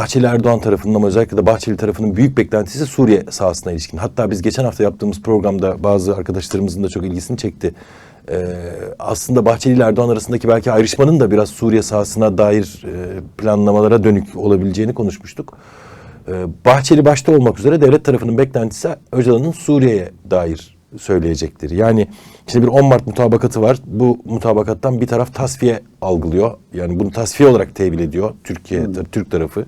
Bahçeli Erdoğan tarafının ama özellikle de Bahçeli tarafının büyük beklentisi Suriye sahasına ilişkin. Hatta biz geçen hafta yaptığımız programda bazı arkadaşlarımızın da çok ilgisini çekti. Ee, aslında Bahçeli ile Erdoğan arasındaki belki ayrışmanın da biraz Suriye sahasına dair e, planlamalara dönük olabileceğini konuşmuştuk. Ee, Bahçeli başta olmak üzere devlet tarafının beklentisi Öcalan'ın Suriye'ye dair söyleyecektir. Yani işte bir 10 Mart mutabakatı var. Bu mutabakattan bir taraf tasfiye algılıyor. Yani bunu tasfiye olarak tevil ediyor Türkiye Türk tarafı.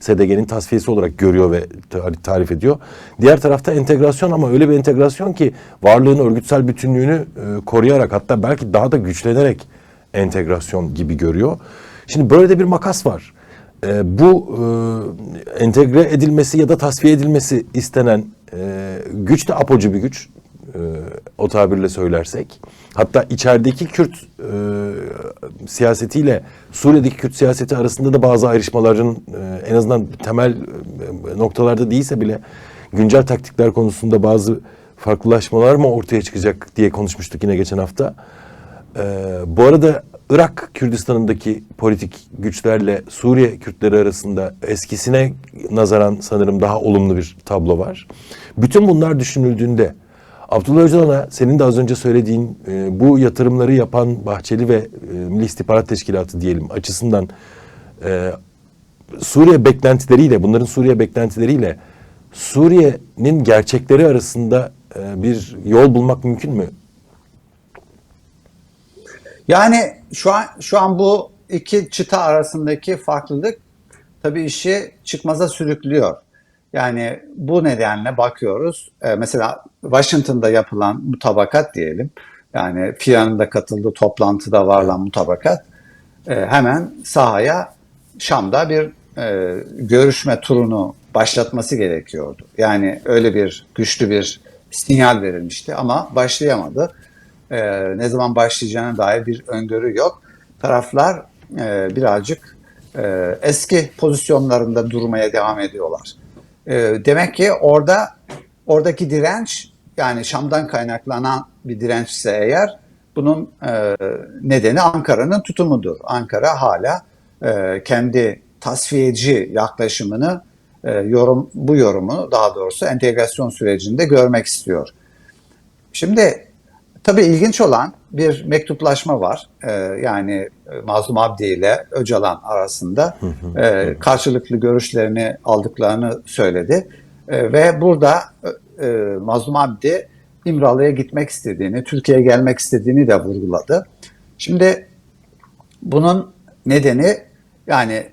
SDG'nin tasfiyesi olarak görüyor ve ta- tarif ediyor. Diğer tarafta entegrasyon ama öyle bir entegrasyon ki varlığın örgütsel bütünlüğünü e, koruyarak hatta belki daha da güçlenerek entegrasyon gibi görüyor. Şimdi böyle de bir makas var. E, bu e, entegre edilmesi ya da tasfiye edilmesi istenen e, güç de apocu bir güç. E, o tabirle söylersek. Hatta içerideki Kürt e, siyasetiyle Suriye'deki Kürt siyaseti arasında da bazı ayrışmaların e, en azından temel e, noktalarda değilse bile güncel taktikler konusunda bazı farklılaşmalar mı ortaya çıkacak diye konuşmuştuk yine geçen hafta. Ee, bu arada Irak Kürdistan'ındaki politik güçlerle Suriye Kürtleri arasında eskisine nazaran sanırım daha olumlu bir tablo var. Bütün bunlar düşünüldüğünde Abdullah Öcalan'a senin de az önce söylediğin e, bu yatırımları yapan Bahçeli ve e, Milli İstihbarat Teşkilatı diyelim açısından e, Suriye beklentileriyle bunların Suriye beklentileriyle Suriye'nin gerçekleri arasında e, bir yol bulmak mümkün mü? Yani şu an şu an bu iki çıta arasındaki farklılık tabii işi çıkmaza sürüklüyor. Yani bu nedenle bakıyoruz. e, mesela Washington'da yapılan mutabakat diyelim. Yani FİA'nın da katıldığı toplantıda varılan mutabakat e, hemen sahaya Şam'da bir e, görüşme turunu başlatması gerekiyordu. Yani öyle bir güçlü bir sinyal verilmişti ama başlayamadı. E, ne zaman başlayacağına dair bir öngörü yok. Taraflar e, birazcık e, eski pozisyonlarında durmaya devam ediyorlar. E, demek ki orada oradaki direnç yani Şam'dan kaynaklanan bir dirençse eğer bunun e, nedeni Ankara'nın tutumudur. Ankara hala e, kendi tasfiyeci yaklaşımını e, yorum bu yorumu daha doğrusu entegrasyon sürecinde görmek istiyor. Şimdi tabii ilginç olan bir mektuplaşma var. Ee, yani e, Mazlum Abdi ile Öcalan arasında e, karşılıklı görüşlerini aldıklarını söyledi. E, ve burada e, Mazlum Abdi İmralı'ya gitmek istediğini, Türkiye'ye gelmek istediğini de vurguladı. Şimdi bunun nedeni yani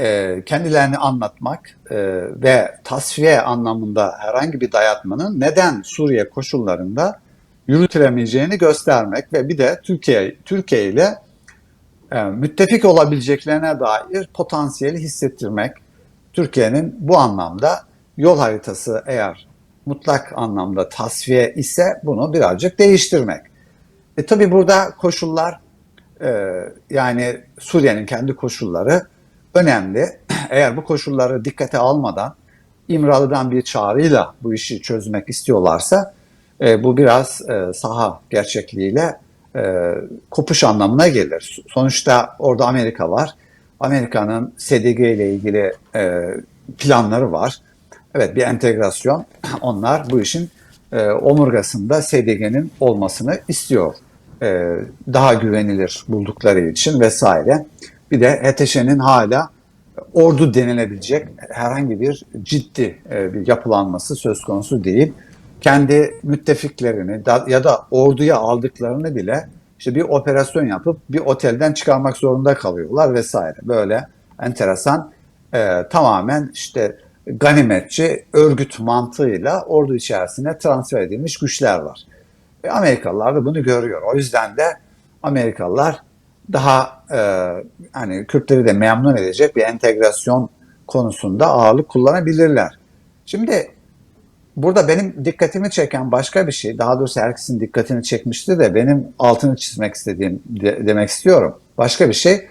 e, kendilerini anlatmak e, ve tasfiye anlamında herhangi bir dayatmanın neden Suriye koşullarında yürütülemeyeceğini göstermek ve bir de Türkiye Türkiye ile e, müttefik olabileceklerine dair potansiyeli hissettirmek. Türkiye'nin bu anlamda yol haritası eğer mutlak anlamda tasfiye ise bunu birazcık değiştirmek. E tabi burada koşullar e, yani Suriye'nin kendi koşulları önemli. Eğer bu koşulları dikkate almadan İmralı'dan bir çağrıyla bu işi çözmek istiyorlarsa e, bu biraz e, saha gerçekliğiyle e, kopuş anlamına gelir. Sonuçta orada Amerika var. Amerika'nın SDG ile ilgili e, planları var. Evet bir entegrasyon. Onlar bu işin e, omurgasında SDG'nin olmasını istiyor. E, daha güvenilir buldukları için vesaire. Bir de HTŞ'nin hala ordu denilebilecek herhangi bir ciddi e, bir yapılanması söz konusu değil. Kendi müttefiklerini da, ya da orduya aldıklarını bile işte bir operasyon yapıp bir otelden çıkarmak zorunda kalıyorlar vesaire. Böyle enteresan e, tamamen işte ganimetçi örgüt mantığıyla ordu içerisine transfer edilmiş güçler var. Ve Amerikalılar da bunu görüyor. O yüzden de Amerikalılar daha e, hani Kürtleri de memnun edecek bir entegrasyon konusunda ağırlık kullanabilirler. Şimdi burada benim dikkatimi çeken başka bir şey, daha doğrusu herkesin dikkatini çekmişti de benim altını çizmek istediğim de, demek istiyorum. Başka bir şey,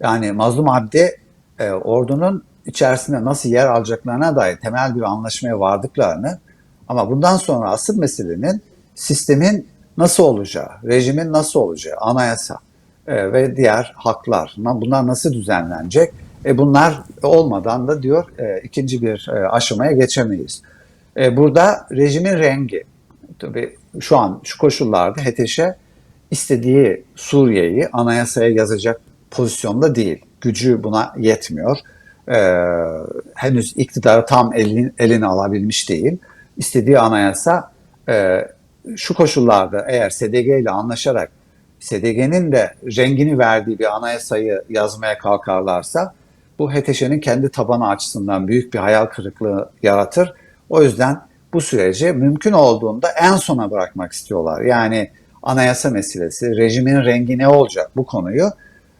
yani Mazlum Abdi e, ordunun içerisinde nasıl yer alacaklarına dair temel bir anlaşmaya vardıklarını ama bundan sonra asıl meselenin sistemin nasıl olacağı, rejimin nasıl olacağı, anayasa e, ve diğer haklar, bunlar nasıl düzenlenecek? E bunlar olmadan da diyor e, ikinci bir e, aşamaya geçemeyiz. Burada rejimin rengi tabii şu an şu koşullarda HTŞ istediği Suriye'yi anayasaya yazacak pozisyonda değil. Gücü buna yetmiyor. Ee, henüz iktidarı tam elin, eline alabilmiş değil. İstediği anayasa e, şu koşullarda eğer SDG ile anlaşarak SDG'nin de rengini verdiği bir anayasayı yazmaya kalkarlarsa bu HTŞ'nin kendi tabanı açısından büyük bir hayal kırıklığı yaratır. O yüzden bu süreci mümkün olduğunda en sona bırakmak istiyorlar. Yani anayasa meselesi, rejimin rengi ne olacak bu konuyu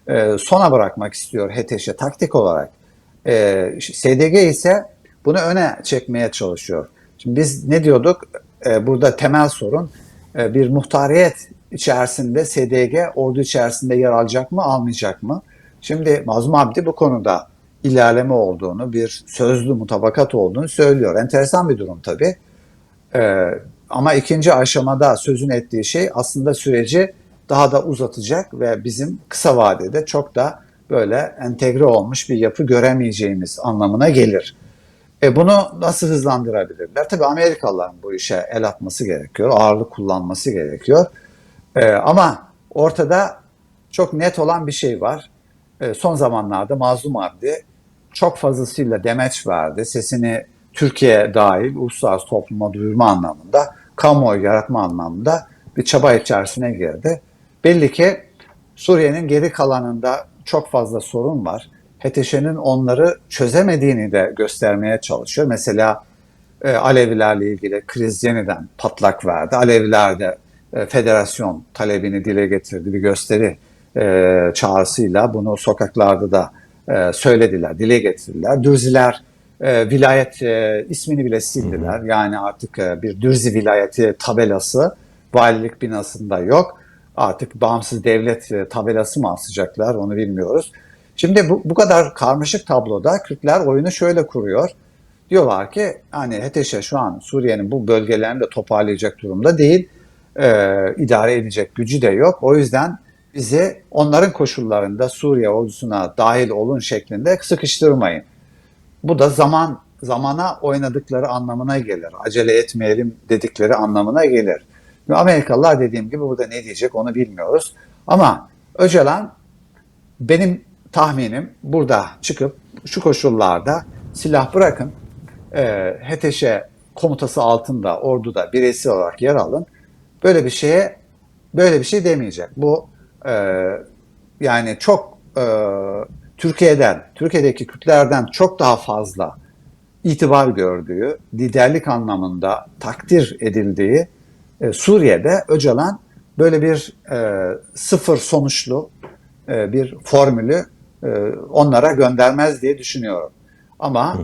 e, sona bırakmak istiyor HTŞ taktik olarak. E, SDG ise bunu öne çekmeye çalışıyor. Şimdi biz ne diyorduk? E, burada temel sorun e, bir muhtariyet içerisinde SDG ordu içerisinde yer alacak mı almayacak mı? Şimdi Mazlum Abdi bu konuda ilerleme olduğunu, bir sözlü mutabakat olduğunu söylüyor. Enteresan bir durum tabii. Ee, ama ikinci aşamada sözün ettiği şey aslında süreci daha da uzatacak ve bizim kısa vadede çok da böyle entegre olmuş bir yapı göremeyeceğimiz anlamına gelir. E bunu nasıl hızlandırabilirler? Tabii Amerikalıların bu işe el atması gerekiyor, ağırlık kullanması gerekiyor. E, ama ortada çok net olan bir şey var. E, son zamanlarda Mazlum Abdi çok fazlasıyla demeç verdi. Sesini Türkiye dahil uluslararası topluma duyurma anlamında, kamuoyu yaratma anlamında bir çaba içerisine girdi. Belli ki Suriye'nin geri kalanında çok fazla sorun var. HTŞ'nin onları çözemediğini de göstermeye çalışıyor. Mesela e, Alevilerle ilgili kriz yeniden patlak verdi. Aleviler de e, federasyon talebini dile getirdi. Bir gösteri e, çağrısıyla bunu sokaklarda da e, söylediler, dile getirdiler. Dürziler e, vilayet e, ismini bile sildiler. Yani artık e, bir Dürzi vilayeti tabelası valilik binasında yok. Artık bağımsız devlet e, tabelası mı asacaklar onu bilmiyoruz. Şimdi bu, bu kadar karmaşık tabloda Kürtler oyunu şöyle kuruyor. Diyorlar ki hani HTŞ şu an Suriye'nin bu bölgelerini de toparlayacak durumda değil. E, idare edecek gücü de yok. O yüzden bizi onların koşullarında Suriye ordusuna dahil olun şeklinde sıkıştırmayın. Bu da zaman zamana oynadıkları anlamına gelir. Acele etmeyelim dedikleri anlamına gelir. Amerikalılar dediğim gibi burada ne diyecek onu bilmiyoruz. Ama Öcalan benim tahminim burada çıkıp şu koşullarda silah bırakın, e, HTŞ komutası altında orduda bireysel olarak yer alın. Böyle bir şeye böyle bir şey demeyecek. Bu e, yani çok e, Türkiye'den, Türkiye'deki Kürtlerden çok daha fazla itibar gördüğü, liderlik anlamında takdir edildiği e, Suriye'de Öcalan böyle bir e, sıfır sonuçlu e, bir formülü e, onlara göndermez diye düşünüyorum. Ama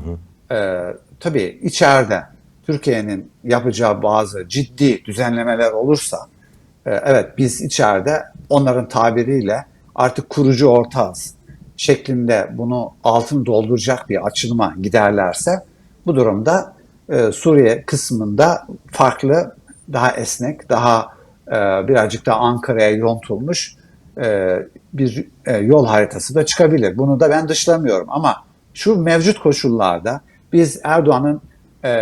e, tabii içeride Türkiye'nin yapacağı bazı ciddi düzenlemeler olursa, e, evet biz içeride onların tabiriyle artık kurucu ortağız şeklinde bunu altın dolduracak bir açılıma giderlerse bu durumda e, Suriye kısmında farklı, daha esnek, daha e, birazcık daha Ankara'ya yontulmuş e, bir e, yol haritası da çıkabilir. Bunu da ben dışlamıyorum ama şu mevcut koşullarda biz Erdoğan'ın e,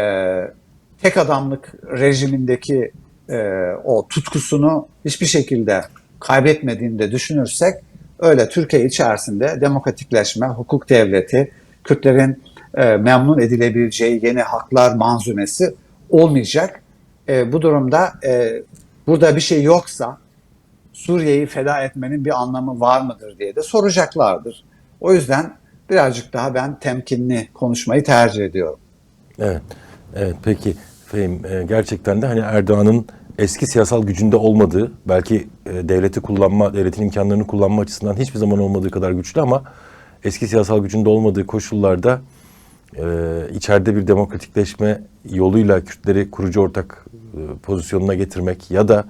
tek adamlık rejimindeki e, o tutkusunu hiçbir şekilde kaybetmediğini de düşünürsek öyle Türkiye içerisinde demokratikleşme, hukuk devleti, Kürtlerin e, memnun edilebileceği yeni haklar manzumesi olmayacak. E, bu durumda e, burada bir şey yoksa Suriye'yi feda etmenin bir anlamı var mıdır diye de soracaklardır. O yüzden birazcık daha ben temkinli konuşmayı tercih ediyorum. Evet. Evet peki Fehim e, gerçekten de hani Erdoğan'ın eski siyasal gücünde olmadığı belki e, devleti kullanma, devletin imkanlarını kullanma açısından hiçbir zaman olmadığı kadar güçlü ama eski siyasal gücünde olmadığı koşullarda e, içeride bir demokratikleşme yoluyla Kürtleri kurucu ortak e, pozisyonuna getirmek ya da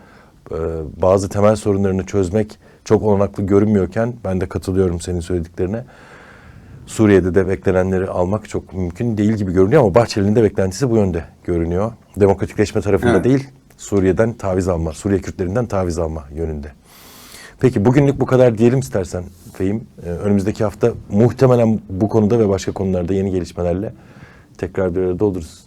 e, bazı temel sorunlarını çözmek çok olanaklı görünmüyorken ben de katılıyorum senin söylediklerine. Suriye'de de beklenenleri almak çok mümkün değil gibi görünüyor ama Bahçeli'nin de beklentisi bu yönde görünüyor. Demokratikleşme tarafında Evet. değil, Suriye'den taviz alma, Suriye Kürtlerinden taviz alma yönünde. Peki bugünlük bu kadar diyelim istersen Fehim. Ee, önümüzdeki hafta muhtemelen bu konuda ve başka konularda yeni gelişmelerle tekrar bir arada oluruz.